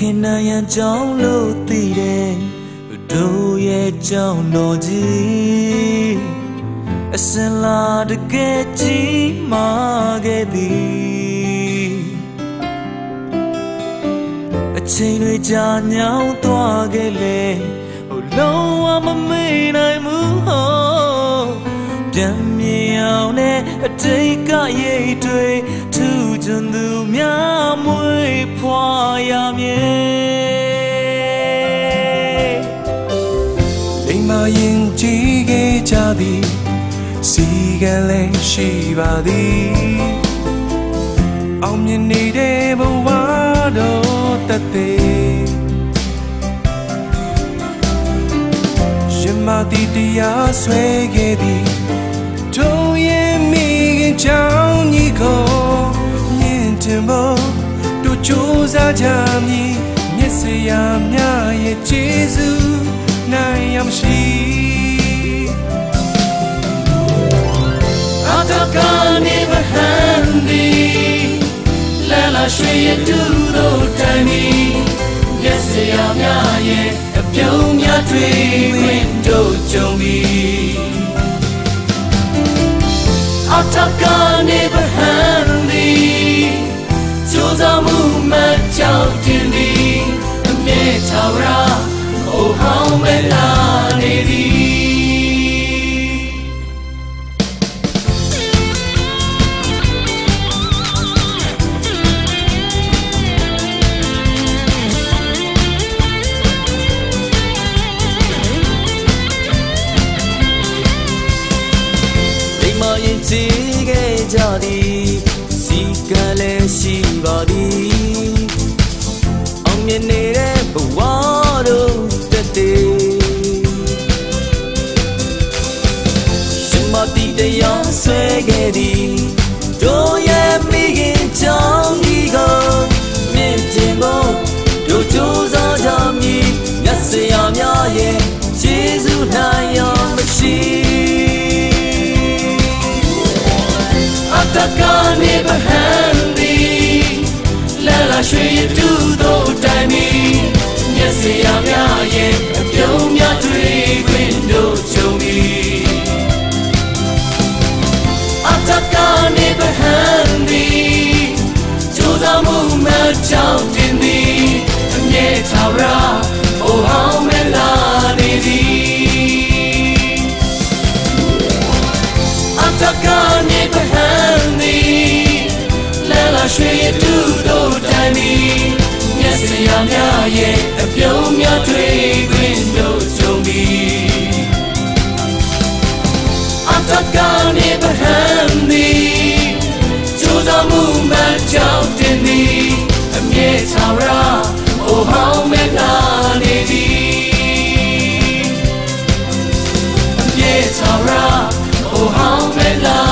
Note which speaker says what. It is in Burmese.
Speaker 1: ရခင်နာရန်ကြောင်းလို့သိတယ်တို့ရဲ့ကြောင်းတော်ကြီးအစင်လာတကယ်ကြီးမာခဲ့သည်အချိန်တွေကြာညောင်းသွားခဲ့လေဟိုလုံးဝမမေ့နိုင်ဘူးဟောပြန်မြင်အောင်နဲ့အတိတ်ကရိတ်တွေထူးချွန်သူများမွေးဖွာ ရမြဲ
Speaker 2: လိမ္မာရင်ကြည်ခဲ့ကြသည်စီကလေးရှိပါသည်အောင်မြင်နေတဲ့ဘဝတော်တသက်ရှင်မတီတရားဆွဲခဲ့သည်တို့ရဲ့မိခင်ချောင်းကြီးကိုမြင့်တင်ဖို့တို့ ကြိုးစားကြမည်မျက်စရာများရဲ့ကျေးဇူးနိုင်ရမရှိ
Speaker 1: အတကနေမဟန်ဒီလဲလာရွှေရတူတို့တိုင်မီမျက်စရာများရဲ့အပြုံးများတွေ့ခွင့်တို့ကြုံပြီးအတကနေမဟန် အမြဲချောရာအိုဟောင်းမဲ့လာနေသည်ကြည့်ခဲ့ကြသည်စီကလည်းရှိပါသည်အောင်မြင်နေတဲ့ တကောင်းနေပဟန်ဒီကျူသာမှုမှကြောက်တင်ဒီအမြဲသာရာအိုဟောင်းမဲ့လာနေဒီအမြဲသာရာအိုဟောင်းမဲ့လာ